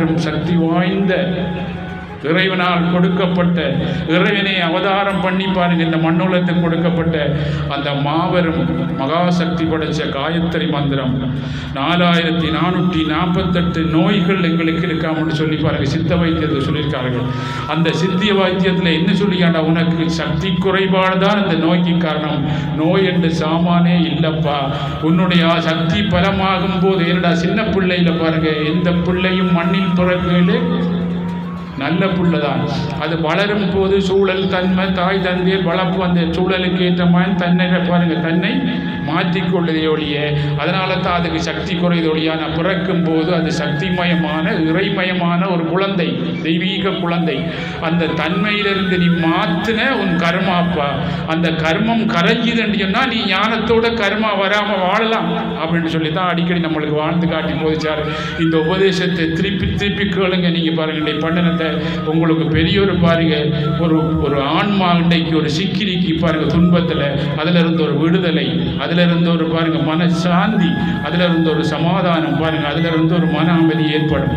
மாபெரும் சக்தி வாய்ந்த இறைவனால் கொடுக்கப்பட்ட இறைவனை அவதாரம் பண்ணி பாருங்க இந்த மண்ணுலத்தில் கொடுக்கப்பட்ட அந்த மாபெரும் மகாசக்தி படைச்ச காயத்ரி மந்திரம். நாலாயிரத்தி நானூற்றி நாற்பத்தெட்டு நோய்கள் எங்களுக்கு இருக்காமன்னு சொல்லி பாருங்க சித்த வைத்தியத்தை சொல்லியிருக்கார்கள். அந்த சித்திய வைத்தியத்தில் என்ன சொல்லியாண்டா உனக்கு சக்தி குறைபாடு தான் இந்த நோய்க்கு காரணம். நோய் என்று சாமானே இல்லைப்பா. உன்னுடைய சக்தி பலமாகும் போது என்னடா சின்ன பிள்ளையில் பாருங்க எந்த பிள்ளையும் மண்ணில் பிறகு நல்ல புள்ளதான். அது வளரும் போது சூழல் தன்மை தாய் தந்தையர் வளர்ப்பு அந்த சூழலுக்கு ஏற்ற மாதிரி தன்னை பாருங்க தன்னை மாற்றிக்கொள்ளுதே ஒழிய அதனால தான் அதுக்கு சக்தி குறையுது நான் பிறக்கும் போது அது சக்திமயமான இறைமயமான ஒரு குழந்தை தெய்வீக குழந்தை. அந்த தன்மையிலிருந்து நீ மாற்றின உன் கர்மாப்பா அந்த கர்மம் கரைஞ்சிதுன்னு சொன்னால் நீ ஞானத்தோட கர்மா வராமல் வாழலாம் அப்படின்னு சொல்லி தான் அடிக்கடி நம்மளுக்கு வாழ்ந்து காட்டி போதிச்சார். இந்த உபதேசத்தை திருப்பி திருப்பி கேளுங்க நீங்கள் பாருங்கள் இன்னைக்கு பண்ணினத்தை உங்களுக்கு பெரியோர் பாருங்க. ஒரு ஒரு ஆன்மா இன்றைக்கு ஒரு சிக்கிரிக்கு பாருங்கள் துன்பத்தில் அதிலிருந்து ஒரு விடுதலை அதில் இருந்து ஒரு பாருங்கள் மனசாந்தி அதில் இருந்து ஒரு சமாதானம் பாருங்கள் அதில் இருந்து ஒரு மன அமைதி ஏற்படும்.